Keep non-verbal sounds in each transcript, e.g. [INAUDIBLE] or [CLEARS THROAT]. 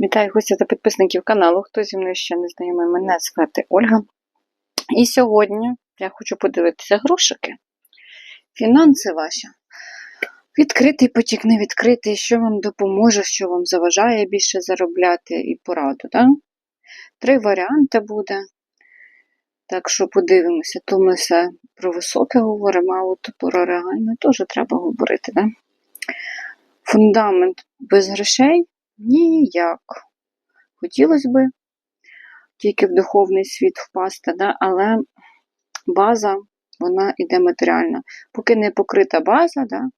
Вітаю гостя та підписників каналу. Хто зі мною ще не знайомий, мене звати Ольга. І сьогодні я хочу подивитися грошики. Фінанси ваші. Відкритий потік, не відкритий, що вам допоможе, що вам заважає більше заробляти і пораду. Да? Три варіанти буде. Так що подивимося, то ми все про високе говоримо, а от про реальне теж треба говорити. Да? Фундамент без грошей ніяк. Хотілося б тільки в духовний світ впасти, да? але база, вона йде матеріальна. Поки не покрита база, да?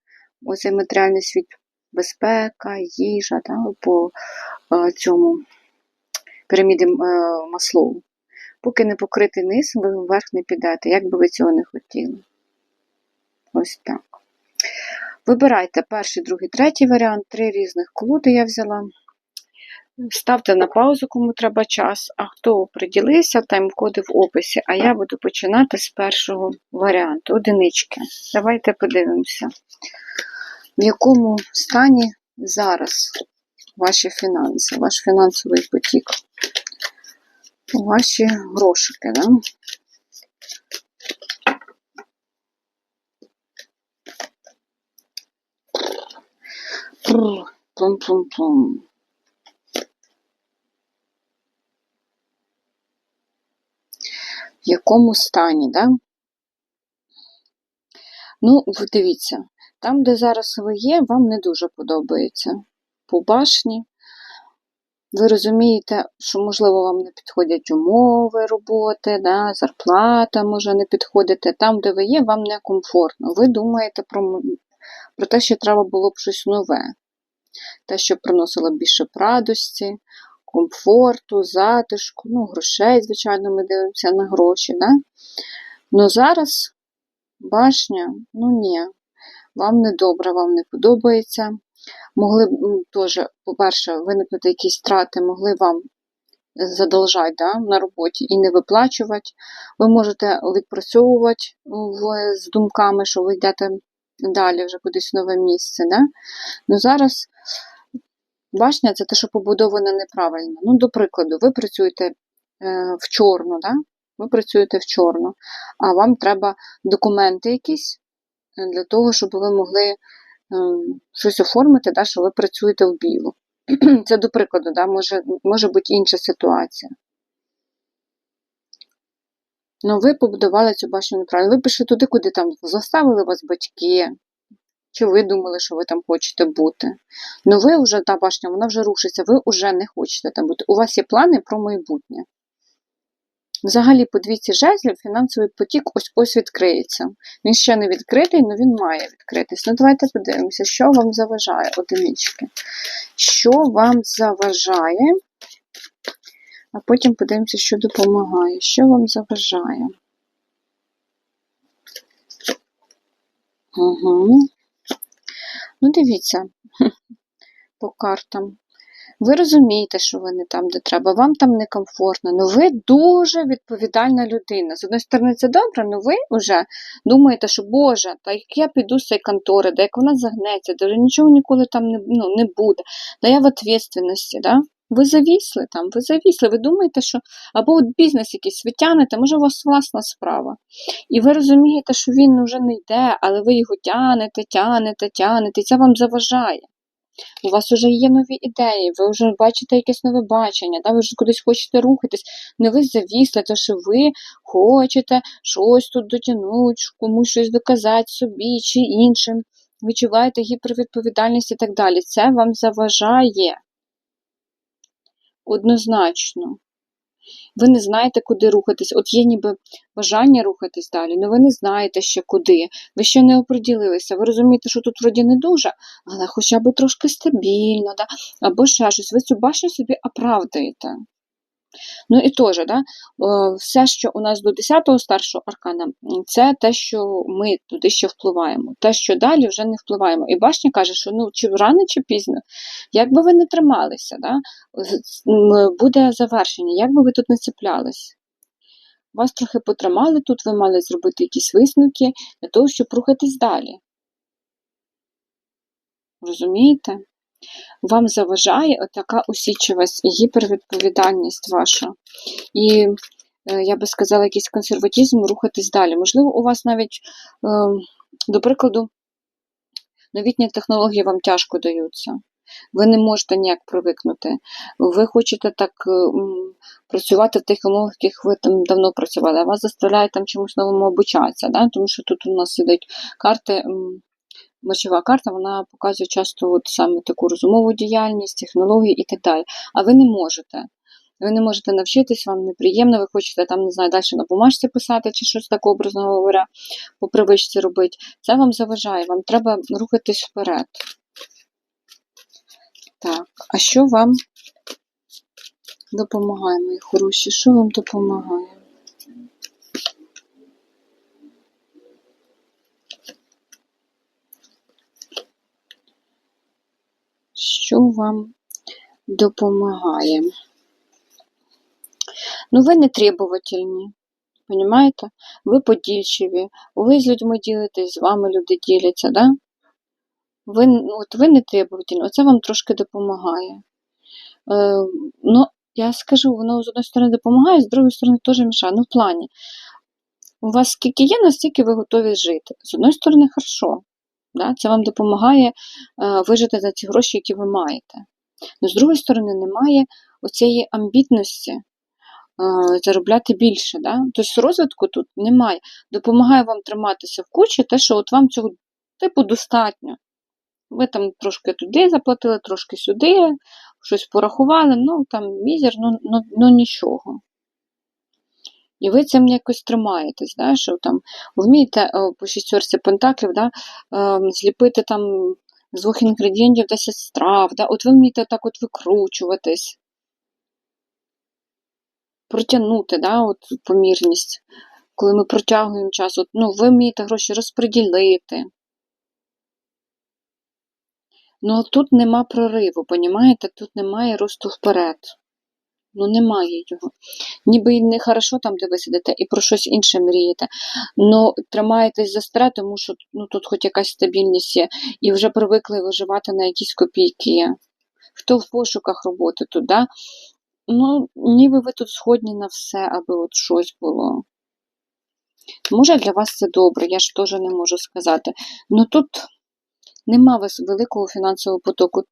ось цей матеріальний світ, безпека, їжа, да? по е, цьому піраміді е, Маслоу. Поки не покритий низ, ви вверх не підете, як би ви цього не хотіли. Ось так. Вибирайте перший, другий, третій варіант. Три різних колоди я взяла. Ставте на паузу, кому треба час, а хто приділився, тайм-коди в описі. А я буду починати з першого варіанту. Одинички. Давайте подивимося, в якому стані зараз ваші фінанси, ваш фінансовий потік, ваші грошики. Да? Плум-плум-плум. Якому стані, да? Ну, дивіться, там, де зараз ви є, вам не дуже подобається. По башні. Ви розумієте, що, можливо, вам не підходять умови роботи, да, зарплата може не підходити. Там, де ви є, вам некомфортно. Ви думаєте про, про те, що треба було б щось нове. Те, що приносило більше радості, комфорту, затишку, ну, грошей, звичайно, ми дивимося на гроші. Да? Ну зараз башня, ну ні, вам не добре, вам не подобається. Могли б теж, по-перше, виникнути якісь втрати, могли вам задолжати да, на роботі і не виплачувати. Ви можете відпрацьовувати в, з думками, що ви йдете далі вже кудись в нове місце. Да? Ну зараз башня це те, що побудовано неправильно. Ну, до прикладу, ви працюєте е, в чорну, да? ви працюєте в чорну, а вам треба документи якісь для того, щоб ви могли щось оформити, да, що ви працюєте в білу. [CLEARS THROAT] Це, до прикладу, да, може може бути інша ситуація. Ну, ви побудували цю башню неправильно. Ви пішли туди, куди там заставили вас батьки, чи ви думали, що ви там хочете бути. Ну, ви вже та башня, вона вже рушиться, ви вже не хочете там бути. У вас є плани про майбутнє. Взагалі, по двійці жезлів фінансовий потік ось ось відкриється. Він ще не відкритий, але він має відкритись. Ну, давайте подивимося, що вам заважає, одинички. Що вам заважає? А потім подивимося, що допомагає. Що вам заважає? Угу. Ну, дивіться, по картам. Ви розумієте, що ви не там, де треба, вам там некомфортно, але ви дуже відповідальна людина. З однієї сторони, це добре, але ви вже думаєте, що Боже, та як я піду з цієї контори, да як вона загнеться, да нічого ніколи там не ну, не буде, да я в відповідальності, да? Ви завісли там, ви завісли, ви думаєте, що або от бізнес якийсь ви тянете, може у вас власна справа. І ви розумієте, що він вже не йде, але ви його тянете, тянете, тянете, і це вам заважає. У вас вже є нові ідеї, ви вже бачите якесь нове бачення, да? ви вже кудись хочете рухатись, не ви завісли, то що ви хочете щось тут дотягнути, комусь щось доказати собі чи іншим, відчуваєте гіпервідповідальність і так далі. Це вам заважає однозначно. Ви не знаєте, куди рухатись. От є ніби бажання рухатись далі, але ви не знаєте ще куди. Ви ще не оприділилися. Ви розумієте, що тут вроді не дуже, але хоча б трошки стабільно, да? або ще щось. Ви цю башню собі оправдаєте. Ну і теж, да, е, все, що у нас до 10-го старшого аркана, це те, що ми туди ще впливаємо. Те, що далі вже не впливаємо. І башня каже, що ну, чи рано, чи пізно, як би ви не трималися, да, буде завершення, як би ви тут не цеплялись. Вас трохи потримали тут, ви мали зробити якісь висновки для того, щоб рухатись далі. Розумієте? Вам заважає отака усічливість гіпервідповідальність ваша. І, е, я би сказала, якийсь консерватизм рухатись далі. Можливо, у вас навіть, е, до прикладу, новітні технології вам тяжко даються. Ви не можете ніяк привикнути. Ви хочете так е, працювати в тих умовах, в яких ви там давно працювали, а вас заставляють там чомусь новому обучатися, да? тому що тут у нас ідуть карти. Мочова карта вона показує часто от саме таку розумову діяльність, технології і так далі. А ви не можете. Ви не можете навчитись, вам неприємно, ви хочете там, не знаю, далі на бумажці писати чи щось так образно говоря, по привичці робити. Це вам заважає, вам треба рухатись вперед. Так, а що вам допомагає, мої хороші? Що вам допомагає? Вам допомагає? Ну, ви не требовательні, Понимаєте? Ви подільчиві, ви з людьми ділитесь, з вами люди діляться, да? Ви, от ви не требовательні, оце вам трошки допомагає. Е, ну, я скажу, воно з одної сторони допомагає, з другої сторони теж мішає. Ну, в плані, у вас скільки є, настільки ви готові жити. З одної сторони, хорошо. Да? Це вам допомагає е, вижити за ті гроші, які ви маєте. Но з другої сторони, немає оцієї амбітності е, заробляти більше. Да? Тобто розвитку тут немає. Допомагає вам триматися в кучі те, що от вам цього типу достатньо. Ви там трошки туди заплатили, трошки сюди, щось порахували, ну там мізер, ну, ну, ну нічого. І ви цим якось тримаєтесь, да, що там вмієте е, по шістерці пентаклів да, е, зліпити там з двох інгредієнтів 10 страв, да, от ви вмієте так от викручуватись, протягнути да, от помірність, коли ми протягуємо час, от, ну, ви вмієте гроші розподілити. Ну, тут нема прориву, понімаєте? Тут немає росту вперед. Ну, немає його. Ніби і не хорошо там, де ви сидите, і про щось інше мрієте. Ну, тримаєтесь за стре, тому що ну, тут хоч якась стабільність є, і вже привикли виживати на якісь копійки. Хто в пошуках роботи тут, да? Ну, ніби ви тут сходні на все, аби от щось було. Може, для вас це добре, я ж теж не можу сказати. Ну тут нема великого фінансового потоку.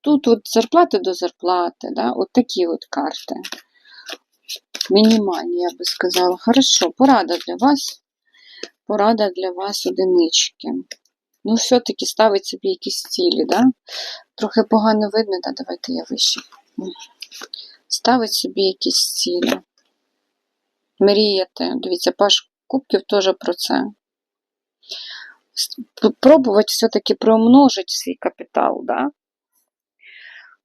Тут от зарплати до зарплати, да? от такі от карти. Мінімальні, я би сказала. Хорошо, порада для вас. Порада для вас одинички. Ну, все-таки ставить собі якісь цілі, да? Трохи погано видно, да? давайте я вище. Ставить собі якісь цілі. Мріяти. Дивіться, Паш Кубків теж про це. Пробувати все-таки приумножити свій капітал, да?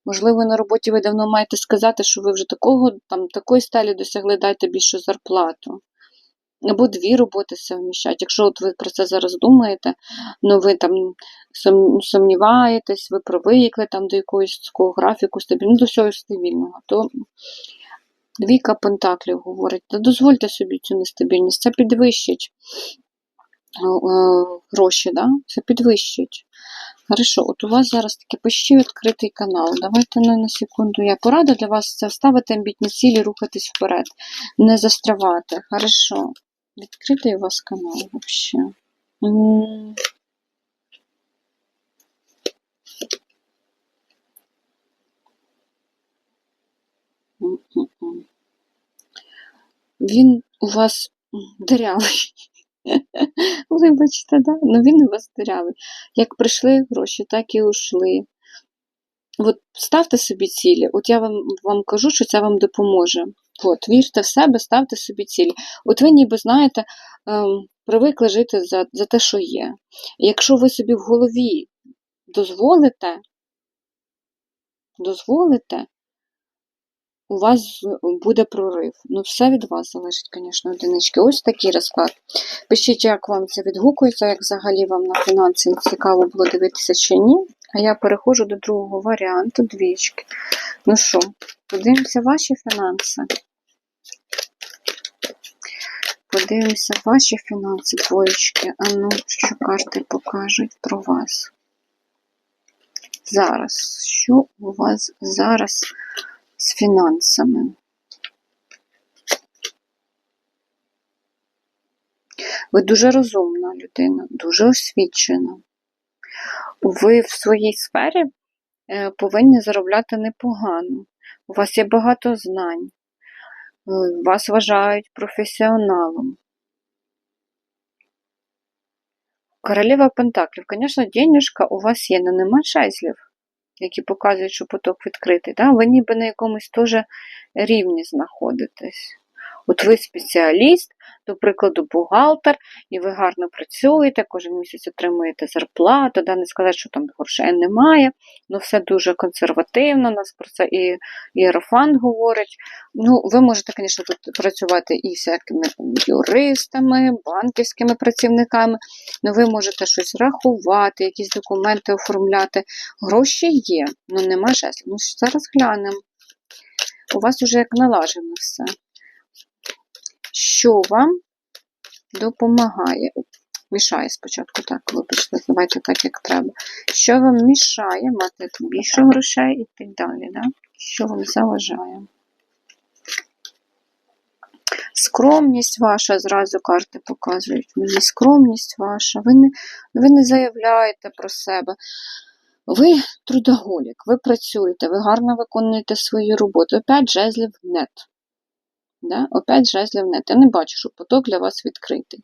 Можливо, на роботі ви давно маєте сказати, що ви вже такого, там, такої сталі досягли, дайте більшу зарплату. Або дві роботи совміщати. Якщо от ви про це зараз думаєте, ну ви там сумніваєтесь, ви привикли там до якогось такого графіку стабільного, ну, до всього стабільного, то двійка пентаклів говорить, та дозвольте собі цю нестабільність, це підвищить е, е, гроші, да? це підвищить. Хорошо, от у вас зараз таки почти відкритий канал. Давайте на, на секунду. Я порада для вас це ставити амбітні цілі, рухатись вперед, не застрявати. Хорошо. Відкритий у вас канал взагалі. Він у вас дирявий. Вибачте, да? ну у вас дирявий. Як прийшли гроші, так і ушли. От ставте собі цілі. От я вам вам кажу, що це вам допоможе. От, Вірте в себе, ставте собі цілі. От ви ніби знаєте, ем, привикли жити за, за те, що є. Якщо ви собі в голові дозволите, дозволите, у вас буде прорив. Ну, все від вас залежить, звісно, одинички. Ось такий розклад. Пишіть, як вам це відгукується, як взагалі вам на фінанси цікаво було дивитися чи ні. А я переходжу до другого варіанту двічки. Ну що, подивимося ваші фінанси. Подивимося ваші фінанси, двоєчки. А ну, що карти покажуть про вас. зараз? Що у вас зараз з фінансами? Ви дуже розумна людина, дуже освічена. Ви в своїй сфері е, повинні заробляти непогано. У вас є багато знань, е, вас вважають професіоналом. Королева Пентаклів, звісно, денежка у вас є, але нема жезлів, які показують, що поток відкритий. Да? Ви ніби на якомусь теж рівні знаходитесь. От ви спеціаліст, до прикладу, бухгалтер, і ви гарно працюєте, кожен місяць отримуєте зарплату, да, не сказати, що там грошей немає, ну все дуже консервативно, нас про це і Єрофан говорить. Ну, ви можете, звісно, тут працювати і всякими юристами, банківськими працівниками, але ви можете щось рахувати, якісь документи оформляти. Гроші є, але нема жеслів. Ну, зараз глянемо. У вас вже як налажено все що вам допомагає. Мішає спочатку, так, вибачте, давайте так, як треба. Що вам мішає мати більше грошей і так далі. Да? Що вам заважає? Скромність ваша, зразу карти показують. Мені скромність ваша. Ви не, ви не заявляєте про себе. Ви трудоголік, ви працюєте, ви гарно виконуєте свою роботу. Опять жезлів нет. Да? Опять жезлів нет. Я не бачу, що поток для вас відкритий.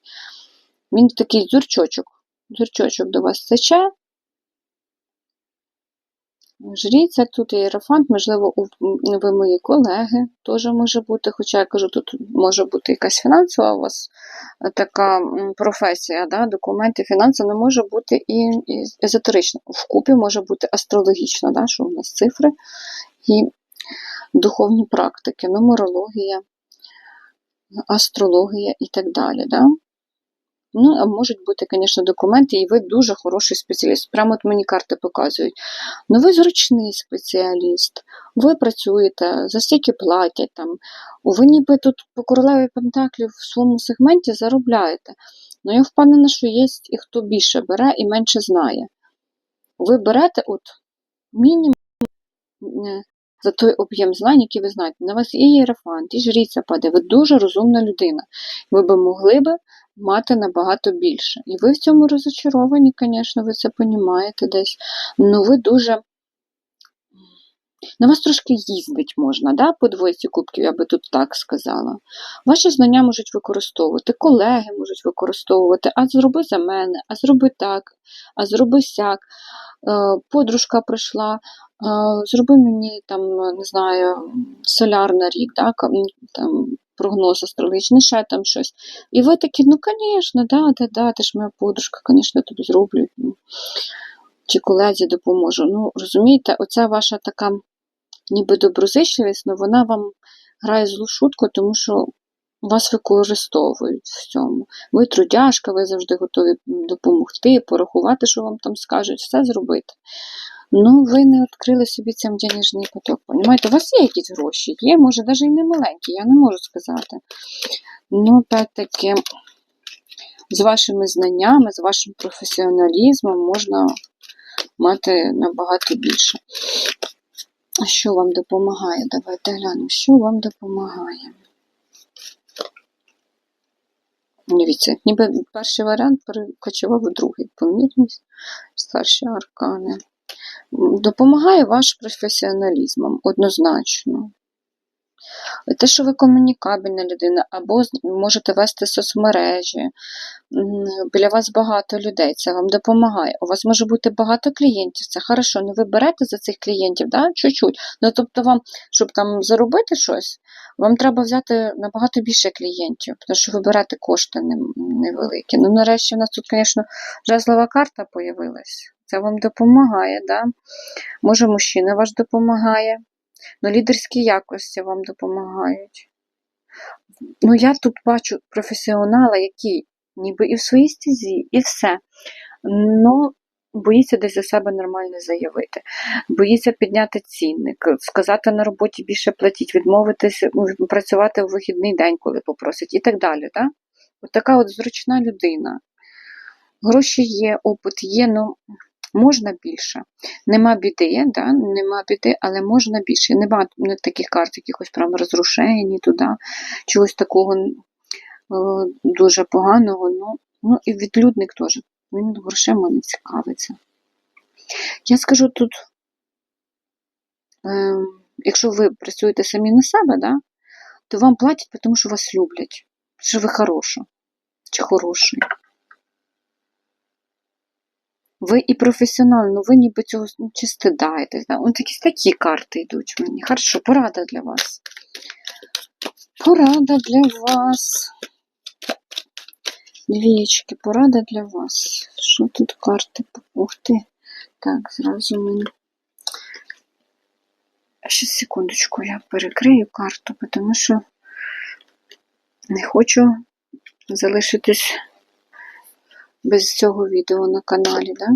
Він такий зюрчочок. Зюрчочок до вас тече. Жріця тут ієрофант, можливо, ви мої колеги теж може бути. Хоча я кажу, тут може бути якась фінансова у вас така професія, да? документи, фінанси, але може бути і, езотерична. Вкупі може бути астрологічна, да? що у нас цифри і духовні практики, нумерологія астрологія і так далі. Да? Ну, а можуть бути, звісно, документи, і ви дуже хороший спеціаліст. Прямо от мені карти показують. Ну, ви зручний спеціаліст, ви працюєте, за стільки платять там. Ви ніби тут по королеві Пентаклів в своєму сегменті заробляєте. Ну, я впевнена, що є і хто більше бере і менше знає. Ви берете от мінімум е, за той об'єм знань, який ви знаєте. На вас і єрофант, і жріця паде. Ви дуже розумна людина. Ви би могли би мати набагато більше. І ви в цьому розочаровані, звісно, ви це розумієте десь. Ну ви дуже. На вас трошки їздить можна, да, по двоїці кубків, я би тут так сказала. Ваші знання можуть використовувати, колеги можуть використовувати, а зроби за мене, а зроби так, а зроби сяк. Е, подружка прийшла, зроби мені там, не знаю, соляр рік, да, там, прогноз астрологічний, ще там щось. І ви такі, ну, звісно, да, да, да, ти ж моя подружка, звісно, тобі зроблю. Чи колезі допоможу. Ну, розумієте, оця ваша така ніби доброзичливість, ну вона вам грає злу шутку, тому що вас використовують в цьому. Ви трудяшка, ви завжди готові допомогти, порахувати, що вам там скажуть, все зробити. Ну, ви не відкрили собі цим денежний поток. Понімаєте, у вас є якісь гроші, є, може, навіть і не маленькі, я не можу сказати. Ну, опять-таки, з вашими знаннями, з вашим професіоналізмом можна мати набагато більше. А що вам допомагає? Давайте глянемо, що вам допомагає. Дивіться, ніби перший варіант перекочував у другий помірність, старші аркани. Допомагає ваш професіоналізмом однозначно. Те, що ви комунікабельна людина, або можете вести соцмережі, біля вас багато людей, це вам допомагає. У вас може бути багато клієнтів, це хорошо, ну ви берете за цих клієнтів, да, чуть-чуть. Ну, тобто, вам, щоб там заробити щось, вам треба взяти набагато більше клієнтів, тому що ви берете кошти невеликі. Ну, нарешті, у нас тут, звісно, жезлова карта з'явилась. Це вам допомагає, да? може, мужчина ваш допомагає. Ну, лідерські якості вам допомагають. Ну, я тут бачу професіонала, який ніби і в своїй стезі, і все. Но боїться десь за себе нормально заявити, боїться підняти цінник, сказати на роботі більше платіть, відмовитися, працювати у вихідний день, коли попросять, і так далі. Так? От така от зручна людина. Гроші є, опит є, ну Можна більше. Нема біди, да? нема біди, але можна більше. Нема не таких карт, якихось прям розрушень туди, чогось такого е, дуже поганого. Ну, ну і відлюдник теж. Він грошима не цікавиться. Я скажу тут, е, якщо ви працюєте самі на себе, да, то вам платять, тому що вас люблять, що ви хороша чи хороший. Ви і професіонал, ну ви ніби цього ну, чи стидаєтесь. Да? Ось якісь такі карти йдуть мені. Хорошо, порада для вас. Порада для вас. Двічки, порада для вас. Що тут карти? Ух ти. Так, зразу мені. Ще секундочку, я перекрию карту, тому що не хочу залишитись без цього відео на каналі, да?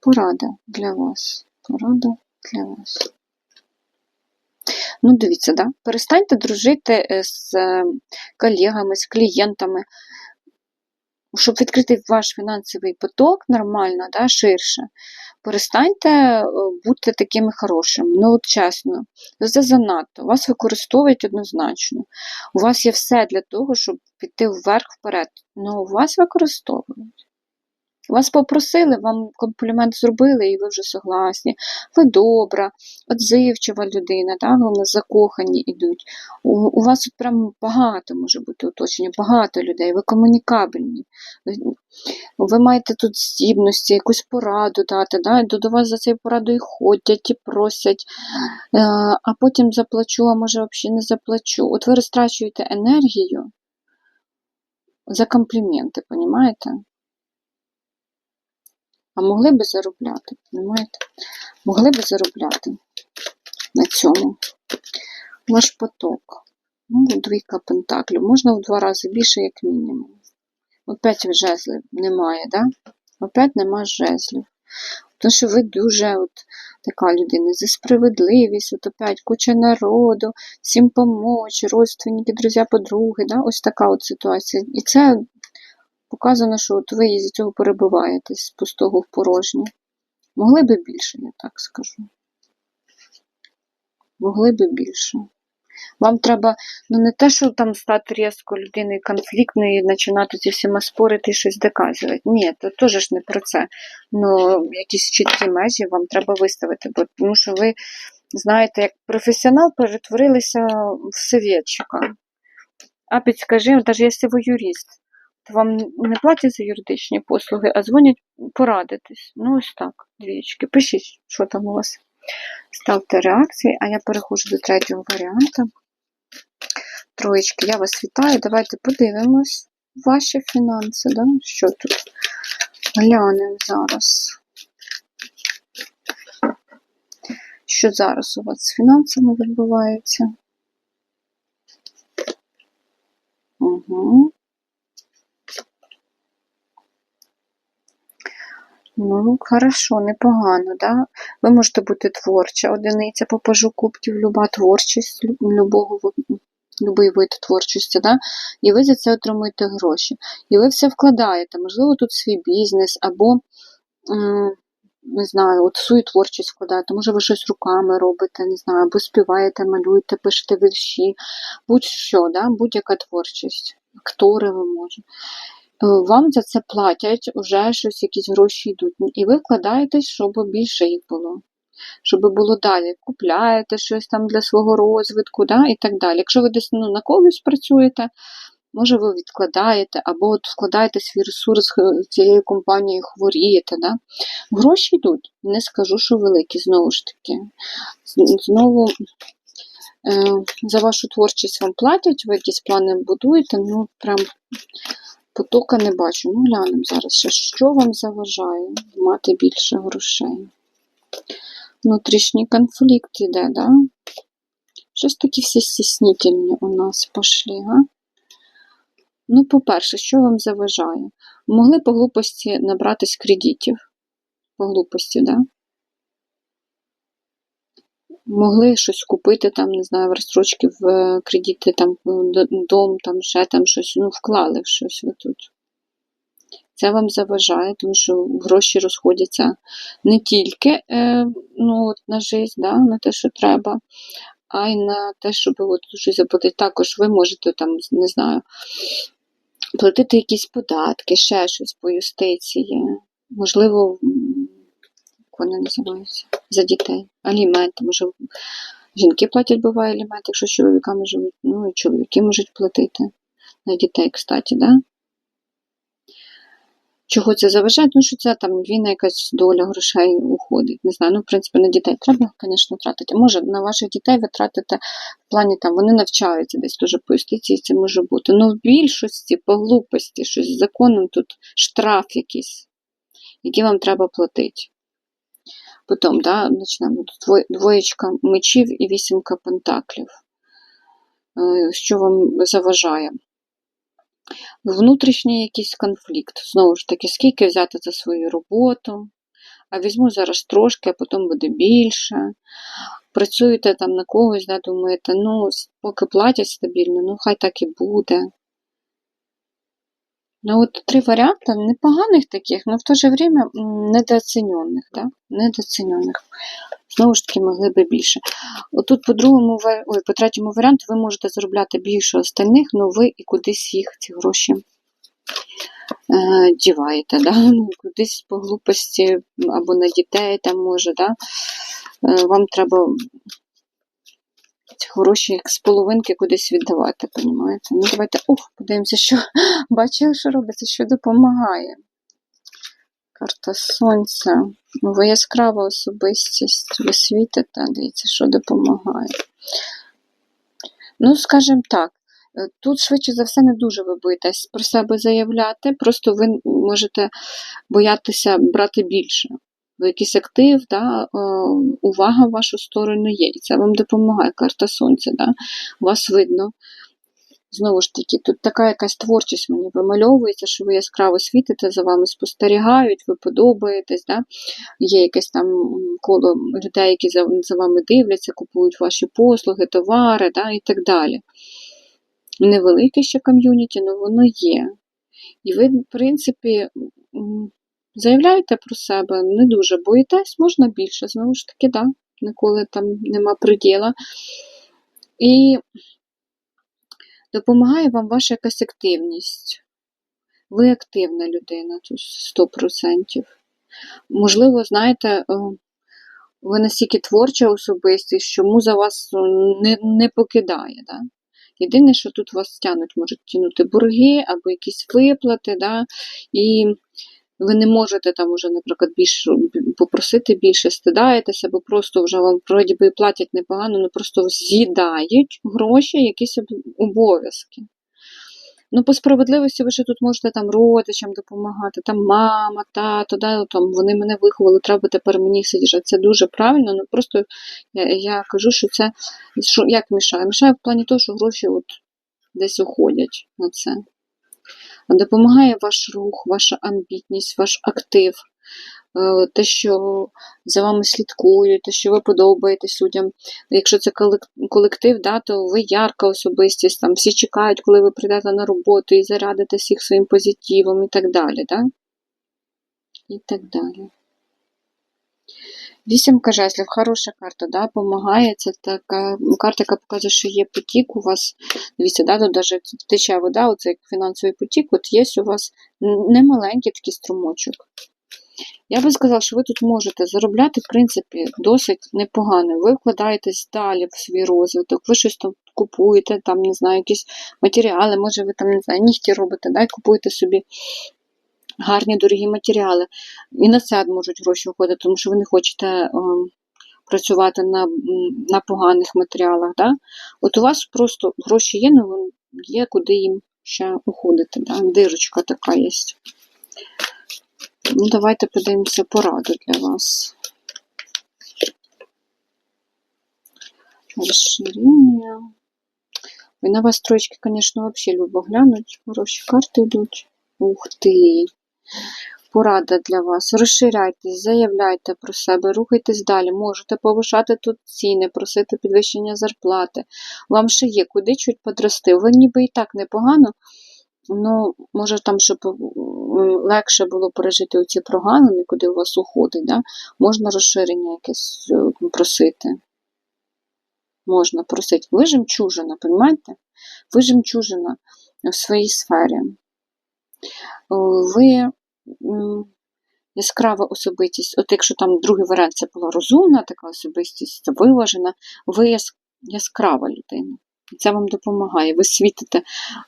Порада для вас. Порада для вас. Ну, дивіться, да? перестаньте дружити е, з е, колегами, з клієнтами, щоб відкрити ваш фінансовий поток нормально, да, ширше. Перестаньте е, бути такими хорошими. Ну, от чесно, це занадто. Вас використовують однозначно. У вас є все для того, щоб піти вверх вперед. Ну, вас використовують. Вас попросили, вам комплімент зробили, і ви вже согласні. Ви добра, отзивчива людина, да? вони закохані йдуть. У, у вас от прям багато може бути оточення, багато людей, ви комунікабельні. Ви маєте тут здібності, якусь пораду дати, да? до, до вас за цією порадою ходять і просять, е, а потім заплачу, а може взагалі не заплачу. От ви розтрачуєте енергію за компліменти, розумієте? А могли би заробляти, розумієте? Могли би заробляти на цьому. Ваш поток. Ну, двійка пентаклів. Можна в два рази більше, як мінімум. Опять жезлів немає, да? Опять нема жезлів. Тому що ви дуже от, така людина за справедливість, от опять куча народу, всім помочь, родственники, друзі, подруги. Да? Ось така от ситуація. І це Показано, що от ви із цього перебиваєтесь з пустого в порожнє. Могли би більше, я так скажу. Могли би більше. Вам треба, ну не те, що там стати різко людиною конфліктною і починати зі всіма спорити і щось доказувати. Ні, це теж не про це. Ну, якісь чіткі межі вам треба виставити, бо тому що ви, знаєте, як професіонал перетворилися в совєтчика. А підскажи, навіть якщо ви юрист, вам не платять за юридичні послуги, а дзвонять порадитись. Ну, ось так, двічки. Пишіть, що там у вас. Ставте реакції, а я переходжу до третього варіанту. Троєчки, я вас вітаю. Давайте подивимось ваші фінанси. Да? Що тут? Глянемо зараз. Що зараз у вас з фінансами відбувається? Угу. Ну, хорошо, непогано, да? Ви можете бути творча одиниця по пажу кубків, люба творчість, любого любий вид творчості, да? і ви за це отримуєте гроші. І ви все вкладаєте, можливо, тут свій бізнес, або, не знаю, от свою творчість вкладаєте, може, ви щось руками робите, не знаю, або співаєте, малюєте, пишете вірші, будь-що, да? будь-яка творчість, актори ви можете. Е, вам за це платять, вже щось, якісь гроші йдуть. І ви вкладаєтесь, щоб більше їх було. Щоб було далі. Купляєте щось там для свого розвитку, да, і так далі. Якщо ви десь ну, на когось працюєте, може ви відкладаєте, або от вкладаєте свій ресурс цією компанією, хворієте. Да? Гроші йдуть. Не скажу, що великі, знову ж таки. Знову. Е, за вашу творчість вам платять, ви якісь плани будуєте, ну прям Потока не бачу. Ну, глянемо зараз, ще, що вам заважає мати більше грошей. Внутрішній конфлікт іде, да? Щось такі всі стіснительні у нас пошли, га? Ну, по-перше, що вам заважає? Могли по глупості набратись кредитів. По глупості, да? Могли щось купити, там, не знаю, в розстрочки в е, кредити, там, дом, там, ще там щось, ну, вклали в щось ви тут. Це вам заважає, тому що гроші розходяться не тільки е, ну, от на життя, да, на те, що треба, а й на те, щоб от щось заплатити. Також ви можете там, не знаю, платити якісь податки, ще щось по юстиції. Можливо, як вони називаються, за дітей, аліменти, може. Жінки платять буває аліменти, якщо з чоловіками живуть, ну і чоловіки можуть платити на дітей, кстати, да? Чого це заважає? Тому що це там війна якась доля грошей уходить. Не знаю. Ну, в принципі, на дітей треба, звісно, тратити. Може, на ваших дітей ви тратите в плані там, вони навчаються десь теж по юстиції, це може бути. Ну, в більшості, по глупості, щось з законом тут штраф якийсь, який вам треба платити. Потім, да, почнемо. Двоєчка мечів і вісімка пентаклів. Що вам заважає? Внутрішній якийсь конфлікт. Знову ж таки, скільки взяти за свою роботу, а візьму зараз трошки, а потім буде більше. Працюєте там на когось, да, думаєте, ну, поки платять стабільно, ну хай так і буде. Ну, от три варіанти непоганих таких, але в то же время недооцінених, да? недооцінених. Знову ж таки, могли би більше. Отут по другому ой, по третьому варіанту ви можете заробляти більше остальних, але ви і кудись їх, ці гроші, е, діваєте, да? Ну, кудись по глупості або на дітей там може, да? Е, вам треба ці гроші як з половинки кудись віддавати, понімаєте? Ну, давайте, ох, подивимося, що [LAUGHS] бачили, що робиться, що допомагає. Карта Сонця. Ви яскрава особистість, ви світите, дивіться, що допомагає. Ну, скажімо так, е, тут швидше за все не дуже ви боїтесь про себе заявляти, просто ви можете боятися брати більше. Ви якийсь актив, да, е, увага в вашу сторону є, і це вам допомагає. Карта Сонця, да, вас видно. Знову ж таки, тут така якась творчість мені вимальовується, що ви яскраво світите, за вами спостерігають, ви подобаєтесь, да? є якесь там коло людей, які за, за вами дивляться, купують ваші послуги, товари да? і так далі. Невелике ще ком'юніті, але воно є. І ви, в принципі, заявляєте про себе, не дуже боїтесь, можна більше, знову ж таки, да, ніколи там нема приділа. І допомагає вам ваша якась активність. Ви активна людина, тут 100%. Можливо, знаєте, е, ви настільки творча особистість, що муза вас е, не, не покидає. Да? Єдине, що тут вас тянуть, можуть тягнути борги або якісь виплати, да? і ви не можете там уже, наприклад, більше попросити більше, стидаєтеся, бо просто вже вам вроді би платять непогано, але просто з'їдають гроші, якісь обов'язки. Ну, по справедливості ви ще тут можете там родичам допомагати, там мама, тато, да, там вони мене виховали, треба тепер мені сидіти. Це дуже правильно, ну просто я, я кажу, що це що, як мішає? Мішає в плані того, що гроші от десь уходять на це. Допомагає ваш рух, ваша амбітність, ваш актив, е, те, що за вами слідкують, те, що ви подобаєтесь людям. Якщо це колектив, да, то ви ярка особистість, там всі чекають, коли ви прийдете на роботу і зарядите всіх своїм позитивом і так далі. Да? І так далі. Вісімка жезлів, хороша карта, да, допомагає. Це така карта, яка показує, що є потік у вас. Дивіться, да, тут навіть тече вода, оце як фінансовий потік, от є у вас немаленький такий струмочок. Я би сказала, що ви тут можете заробляти, в принципі, досить непогано. Ви вкладаєтесь далі в свій розвиток, ви щось там купуєте, там, не знаю, якісь матеріали, може, ви там, не знаю, нігті робите, да, і купуєте собі гарні дорогі матеріали. І на це можуть гроші виходити, тому що ви не хочете е, працювати на, на поганих матеріалах. Да? От у вас просто гроші є, але є куди їм ще уходити. Да? Дирочка така є. Ну, давайте подивимося пораду для вас. Розширення. Ой, на вас троечки, звісно, взагалі любо глянуть. Хороші карти йдуть. Ух ти! Порада для вас. Розширяйтесь, заявляйте про себе, рухайтесь далі. Можете повишати тут ціни, просити підвищення зарплати. Вам ще є куди чуть подрости. Ви ніби і так непогано. Ну, може там, щоб легше було пережити оці прогалини, куди у вас уходить, да? можна розширення якесь е, просити. Можна просити. Ви жемчужина, розумієте? Ви жемчужина в своїй сфері. Е, Ви яскрава особистість. От якщо там другий варіант це була розумна така особистість, виважена, ви яскрава людина. І це вам допомагає. Ви світите,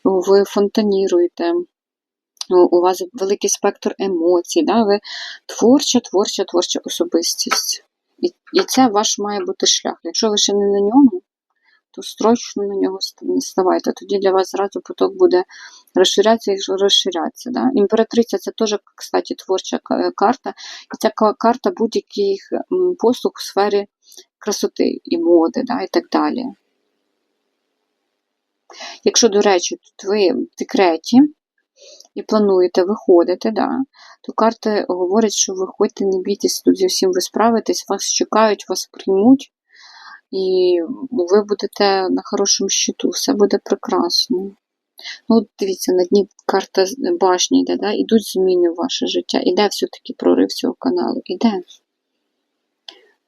ви фонтаніруєте, у вас великий спектр емоцій, да? ви творча, творча, творча особистість. І це ваш має бути шлях. Якщо ви ще не на ньому, то строчно на нього ставайте. Тоді для вас зразу поток буде розширятися і розширятися. Да? Імператриця це теж, кстати, творча карта. І ця карта будь-яких послуг в сфері красоти і моди, да? і так далі. Якщо, до речі, тут ви в декреті і плануєте виходити, да, то карти говорять, що виходьте, не бійтесь, тут зі всім ви справитесь, вас чекають, вас приймуть, і ви будете на хорошому щиту, все буде прекрасно. Ну, дивіться, на дні карта башні йде, да? ідуть зміни в ваше життя, іде все-таки прорив цього каналу, іде.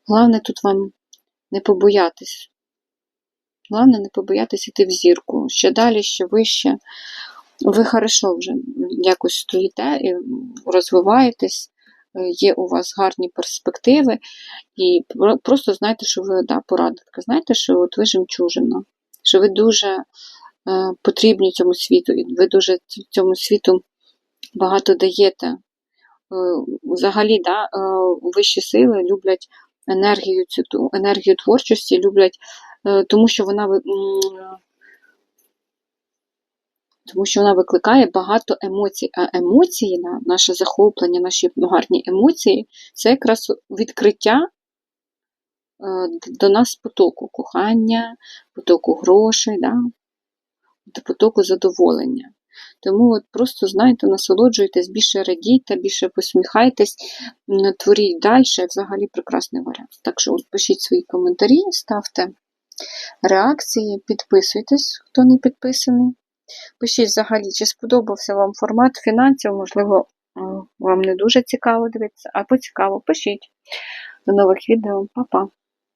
Головне тут вам не побоятись. Головне не побоятися йти в зірку. Ще далі, ще вище. Ви хорошо вже якось стоїте і розвиваєтесь, є у вас гарні перспективи, і просто знаєте, що ви да, порадитка. Знаєте, що от ви жемчужина, що ви дуже е, потрібні цьому світу, і ви дуже цьому світу багато даєте. Е, Взагалі, да, е, вищі сили люблять енергію, цю енергію творчості, люблять, е, тому що вона тому що вона викликає багато емоцій. А емоції, наше захоплення, наші гарні емоції це якраз відкриття е, до нас потоку кохання, потоку грошей, да? потоку задоволення. Тому от просто знаєте, насолоджуйтесь, більше радійте, більше посміхайтесь, творіть далі, взагалі прекрасний варіант. Так що от пишіть свої коментарі, ставте реакції, підписуйтесь, хто не підписаний. Пишіть взагалі, чи сподобався вам формат фінансів, можливо, вам не дуже цікаво дивитися, або цікаво, пишіть. До нових відео, Па-па!